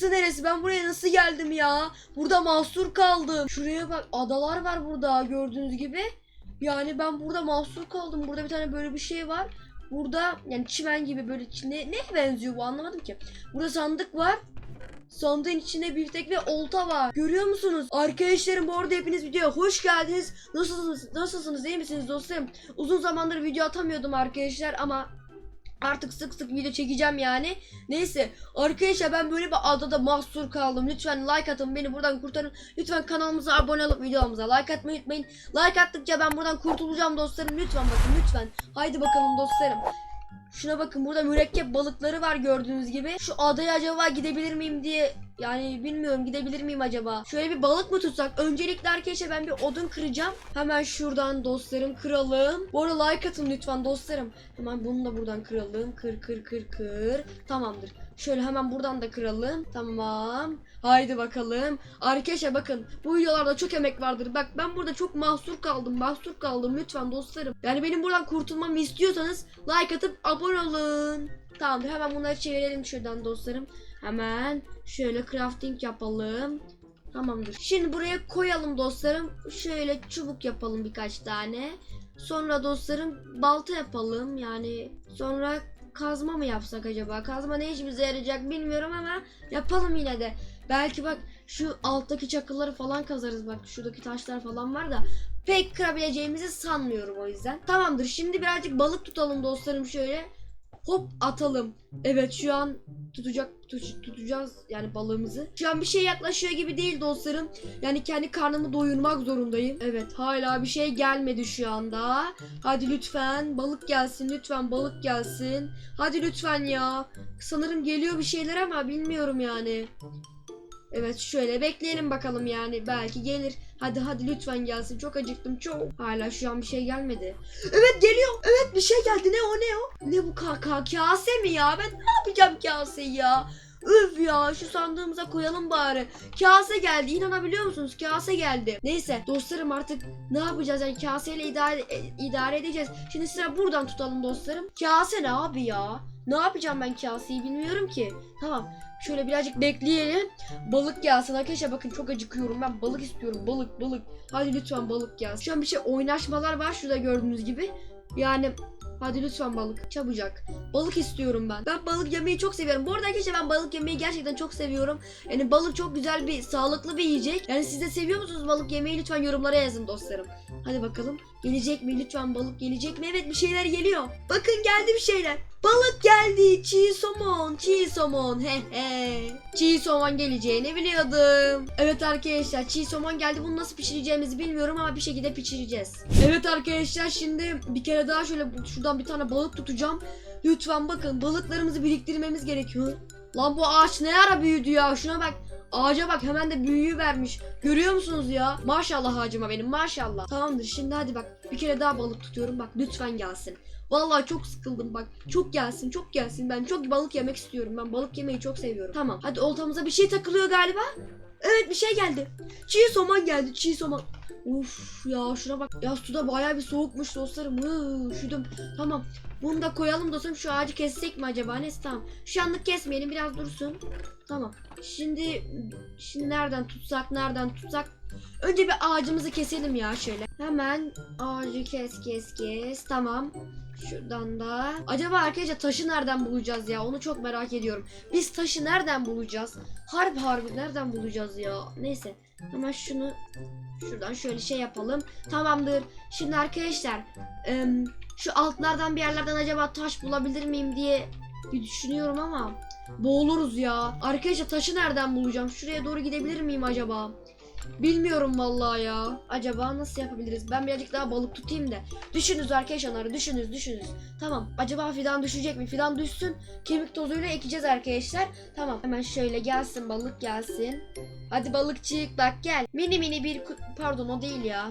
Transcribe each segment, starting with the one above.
Burası neresi? Ben buraya nasıl geldim ya? Burada mahsur kaldım. Şuraya bak adalar var burada gördüğünüz gibi. Yani ben burada mahsur kaldım. Burada bir tane böyle bir şey var. Burada yani çimen gibi böyle ne, ne benziyor bu anlamadım ki. Burada sandık var. Sandığın içinde bir tek ve olta var. Görüyor musunuz? Arkadaşlarım bu arada hepiniz videoya hoş geldiniz. Nasılsınız? Nasılsınız? İyi misiniz dostlarım? Uzun zamandır video atamıyordum arkadaşlar ama artık sık sık video çekeceğim yani. Neyse arkadaşlar ben böyle bir adada mahsur kaldım. Lütfen like atın beni buradan kurtarın. Lütfen kanalımıza abone olup videomuza like atmayı unutmayın. Like attıkça ben buradan kurtulacağım dostlarım. Lütfen bakın lütfen. Haydi bakalım dostlarım. Şuna bakın burada mürekkep balıkları var gördüğünüz gibi. Şu adaya acaba gidebilir miyim diye yani bilmiyorum gidebilir miyim acaba. Şöyle bir balık mı tutsak? Öncelikle arkadaşlar ben bir odun kıracağım. Hemen şuradan dostlarım kıralım. Bu arada like atın lütfen dostlarım. Hemen bunu da buradan kıralım. Kır kır kır kır. Tamamdır. Şöyle hemen buradan da kıralım. Tamam. Haydi bakalım. Arkadaşlar bakın bu videolarda çok emek vardır. Bak ben burada çok mahsur kaldım. Mahsur kaldım lütfen dostlarım. Yani benim buradan kurtulmamı istiyorsanız like atıp abone olun. Tamamdır hemen bunları çevirelim şuradan dostlarım. Hemen şöyle crafting yapalım. Tamamdır. Şimdi buraya koyalım dostlarım. Şöyle çubuk yapalım birkaç tane. Sonra dostlarım balta yapalım. Yani sonra kazma mı yapsak acaba? Kazma ne işimize yarayacak bilmiyorum ama yapalım yine de. Belki bak şu alttaki çakılları falan kazarız. Bak şuradaki taşlar falan var da pek kırabileceğimizi sanmıyorum o yüzden. Tamamdır. Şimdi birazcık balık tutalım dostlarım şöyle. Hop atalım. Evet şu an tutacak tut- tutacağız yani balığımızı. Şu an bir şey yaklaşıyor gibi değil dostlarım. Yani kendi karnımı doyurmak zorundayım. Evet hala bir şey gelmedi şu anda. Hadi lütfen balık gelsin lütfen balık gelsin. Hadi lütfen ya. Sanırım geliyor bir şeyler ama bilmiyorum yani. Evet şöyle bekleyelim bakalım yani belki gelir. Hadi hadi lütfen gelsin çok acıktım çok. Hala şu an bir şey gelmedi. Evet geliyor. Evet bir şey geldi ne o ne o? Ne bu kaka kase mi ya? Ben ne yapacağım kaseyi ya? Üf ya şu sandığımıza koyalım bari. Kase geldi inanabiliyor musunuz? Kase geldi. Neyse dostlarım artık ne yapacağız yani kaseyle idare, e, idare edeceğiz. Şimdi sıra buradan tutalım dostlarım. Kase ne abi ya? Ne yapacağım ben kaseyi bilmiyorum ki. Tamam şöyle birazcık bekleyelim. Balık gelsin arkadaşlar bakın çok acıkıyorum ben balık istiyorum balık balık. Hadi lütfen balık gelsin. Şu an bir şey oynaşmalar var şurada gördüğünüz gibi. Yani hadi lütfen balık çabucak. Balık istiyorum ben. Ben balık yemeyi çok seviyorum. Bu arada arkadaşlar ben balık yemeyi gerçekten çok seviyorum. Yani balık çok güzel bir sağlıklı bir yiyecek. Yani siz de seviyor musunuz balık yemeyi lütfen yorumlara yazın dostlarım. Hadi bakalım. Gelecek mi lütfen balık gelecek mi? Evet bir şeyler geliyor. Bakın geldi bir şeyler. Balık geldi. Çiğ somon. Çiğ somon. He he. Çiğ somon geleceğini biliyordum. Evet arkadaşlar çiğ somon geldi. Bunu nasıl pişireceğimizi bilmiyorum ama bir şekilde pişireceğiz. Evet arkadaşlar şimdi bir kere daha şöyle bu- şuradan bir tane balık tutacağım. Lütfen bakın balıklarımızı biriktirmemiz gerekiyor. Lan bu ağaç ne ara büyüdü ya? Şuna bak. Ağaca bak hemen de büyüyü vermiş. Görüyor musunuz ya? Maşallah ağacıma benim maşallah. Tamamdır şimdi hadi bak bir kere daha balık tutuyorum bak lütfen gelsin. Vallahi çok sıkıldım bak. Çok gelsin çok gelsin. Ben çok balık yemek istiyorum. Ben balık yemeyi çok seviyorum. Tamam hadi oltamıza bir şey takılıyor galiba. Evet bir şey geldi. Çiğ somon geldi çiğ somon. Uf ya şuna bak. Ya suda bayağı bir soğukmuş dostlarım. Üşüdüm. Tamam. Bunu da koyalım dostlarım. Şu ağacı kessek mi acaba? Neyse tamam. Şu anlık kesmeyelim biraz dursun. Tamam. Şimdi şimdi nereden tutsak nereden tutsak? Önce bir ağacımızı keselim ya şöyle. Hemen ağacı kes kes kes. Tamam. Şuradan da. Acaba arkadaşlar taşı nereden bulacağız ya? Onu çok merak ediyorum. Biz taşı nereden bulacağız? Harbi harbi nereden bulacağız ya? Neyse. Hemen şunu şuradan şöyle şey yapalım. Tamamdır. Şimdi arkadaşlar şu altlardan bir yerlerden acaba taş bulabilir miyim diye bir düşünüyorum ama boğuluruz ya. Arkadaşlar taşı nereden bulacağım? Şuraya doğru gidebilir miyim acaba? Bilmiyorum vallahi ya. Acaba nasıl yapabiliriz? Ben birazcık daha balık tutayım da. Düşününüz arkadaşlar, düşününüz, düşününüz. Tamam. Acaba fidan düşecek mi? Fidan düşsün. Kemik tozuyla ekeceğiz arkadaşlar. Tamam. Hemen şöyle gelsin balık gelsin. Hadi balıkçık bak gel. Mini mini bir pardon o değil ya.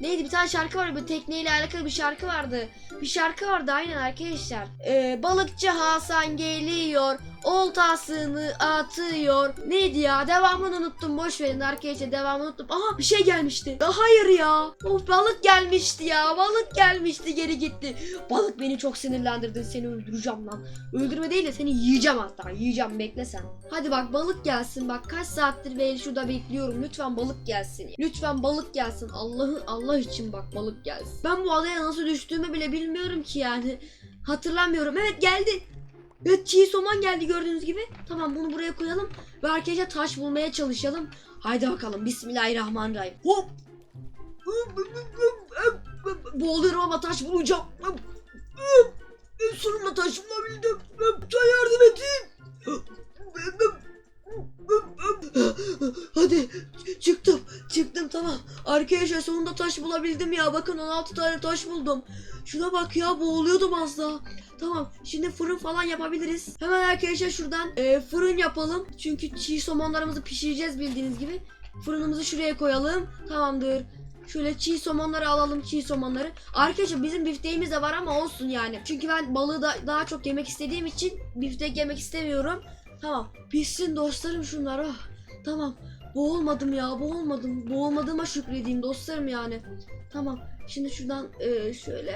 Neydi bir tane şarkı var bu tekneyle alakalı bir şarkı vardı. Bir şarkı vardı aynen arkadaşlar. Ee, balıkçı Hasan geliyor. Oltasını atıyor. Neydi ya? Devamını unuttum. Boş verin arkadaşlar devamını unuttum. Aha bir şey gelmişti. Hayır ya. Of balık gelmişti ya. Balık gelmişti geri gitti. Balık beni çok sinirlendirdin. Seni öldüreceğim lan. Öldürme değil de seni yiyeceğim hatta. Yiyeceğim bekle sen. Hadi bak balık gelsin. Bak kaç saattir ben şurada bekliyorum. Lütfen balık gelsin. Lütfen balık gelsin. Allah'ı Allah için bak balık gelsin. Ben bu adaya nasıl düştüğümü bile bilmiyorum ki yani. Hatırlamıyorum. Evet geldi. Evet çiğ somon geldi gördüğünüz gibi. Tamam bunu buraya koyalım. Ve arkadaşlar taş bulmaya çalışalım. Haydi bakalım. Bismillahirrahmanirrahim. Hop. Boğuluyorum ama taş bulacağım. Sonunda taş bulabildim. Sen yardım edin. Hadi çıktım çıktım tamam. Arkadaşlar sonunda taş bulabildim ya. Bakın 16 tane taş buldum. Şuna bak ya boğuluyordum az daha. Tamam şimdi fırın falan yapabiliriz. Hemen arkadaşlar şuradan e, fırın yapalım. Çünkü çiğ somonlarımızı pişireceğiz bildiğiniz gibi. Fırınımızı şuraya koyalım. Tamamdır. Şöyle çiğ somonları alalım çiğ somonları. Arkadaşlar bizim bifteğimiz de var ama olsun yani. Çünkü ben balığı da daha çok yemek istediğim için biftek yemek istemiyorum. Tamam. Pişsin dostlarım şunlar. Oh. Tamam. Boğulmadım ya boğulmadım. Boğulmadığıma şükredeyim dostlarım yani. Tamam. Şimdi şuradan e, şöyle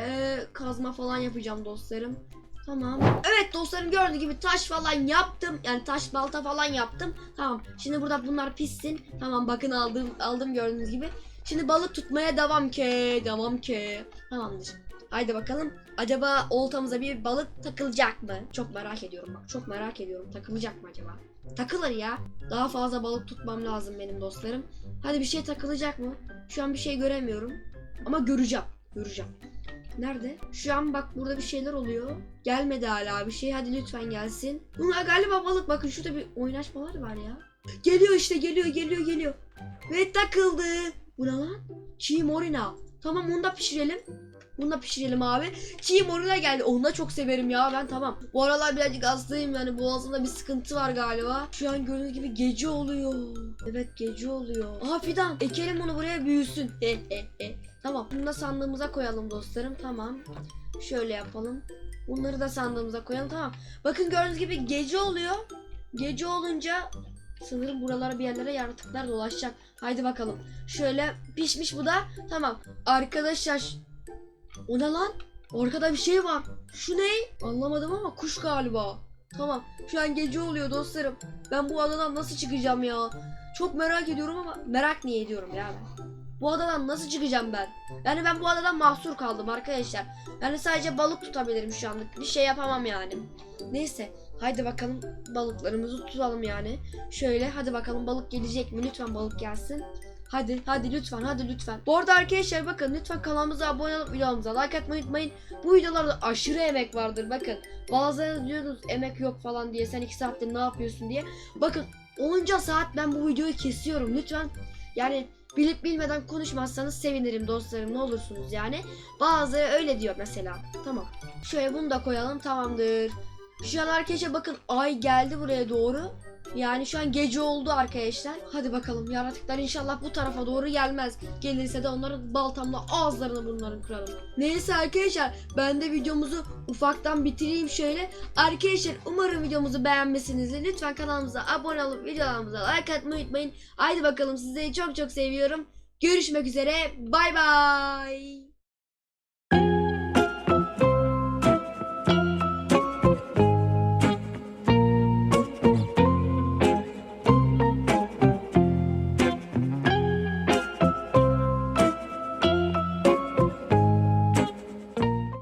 kazma falan yapacağım dostlarım. Tamam. Evet dostlarım gördüğünüz gibi taş falan yaptım. Yani taş balta falan yaptım. Tamam. Şimdi burada bunlar pişsin. Tamam bakın aldım aldım gördüğünüz gibi. Şimdi balık tutmaya devam ki. Devam ki. Tamamdır. Haydi bakalım. Acaba oltamıza bir balık takılacak mı? Çok merak ediyorum bak. Çok merak ediyorum. Takılacak mı acaba? Takılır ya. Daha fazla balık tutmam lazım benim dostlarım. Hadi bir şey takılacak mı? Şu an bir şey göremiyorum. Ama göreceğim. Göreceğim. Nerede? Şu an bak burada bir şeyler oluyor. Gelmedi hala bir şey. Hadi lütfen gelsin. Bunlar galiba balık. Bakın şurada bir oynaşmalar var ya. Geliyor işte geliyor geliyor geliyor. Ve takıldı. Bu ne lan? Çiğ morina. Tamam onu da pişirelim. Bunu da pişirelim abi. Çiğ morina geldi. Onu da çok severim ya ben tamam. Bu aralar birazcık hastayım yani boğazımda bir sıkıntı var galiba. Şu an gördüğünüz gibi gece oluyor. Evet gece oluyor. Aha fidan. Ekelim onu buraya büyüsün. He he he. Tamam. Bunu da sandığımıza koyalım dostlarım. Tamam. Şöyle yapalım. Bunları da sandığımıza koyalım. Tamam. Bakın gördüğünüz gibi gece oluyor. Gece olunca sanırım buralara bir yerlere yaratıklar dolaşacak. Haydi bakalım. Şöyle pişmiş bu da. Tamam. Arkadaşlar o ne lan? Arkada bir şey var. Şu ne? Anlamadım ama kuş galiba. Tamam. Şu an gece oluyor dostlarım. Ben bu adadan nasıl çıkacağım ya? Çok merak ediyorum ama merak niye ediyorum ya? Bu adadan nasıl çıkacağım ben? Yani ben bu adadan mahsur kaldım arkadaşlar. Yani sadece balık tutabilirim şu anlık. Bir şey yapamam yani. Neyse. Haydi bakalım balıklarımızı tutalım yani. Şöyle hadi bakalım balık gelecek mi? Lütfen balık gelsin. Hadi hadi lütfen hadi lütfen. Bu arada arkadaşlar bakın lütfen kanalımıza abone olup videomuza like atmayı unutmayın. Bu videolarda aşırı emek vardır bakın. Bazıları diyorsunuz emek yok falan diye sen 2 saattir ne yapıyorsun diye. Bakın 10. saat ben bu videoyu kesiyorum lütfen. Yani bilip bilmeden konuşmazsanız sevinirim dostlarım ne olursunuz yani. Bazıları öyle diyor mesela. Tamam. Şöyle bunu da koyalım tamamdır. Şu an arkadaşlar bakın ay geldi buraya doğru. Yani şu an gece oldu arkadaşlar. Hadi bakalım yaratıklar inşallah bu tarafa doğru gelmez. Gelirse de onların baltamla ağızlarını bunların kırarım. Neyse arkadaşlar ben de videomuzu ufaktan bitireyim şöyle. Arkadaşlar umarım videomuzu beğenmişsinizdir. Lütfen kanalımıza abone olup videolarımıza like atmayı unutmayın. Haydi bakalım sizleri çok çok seviyorum. Görüşmek üzere. Bay bay.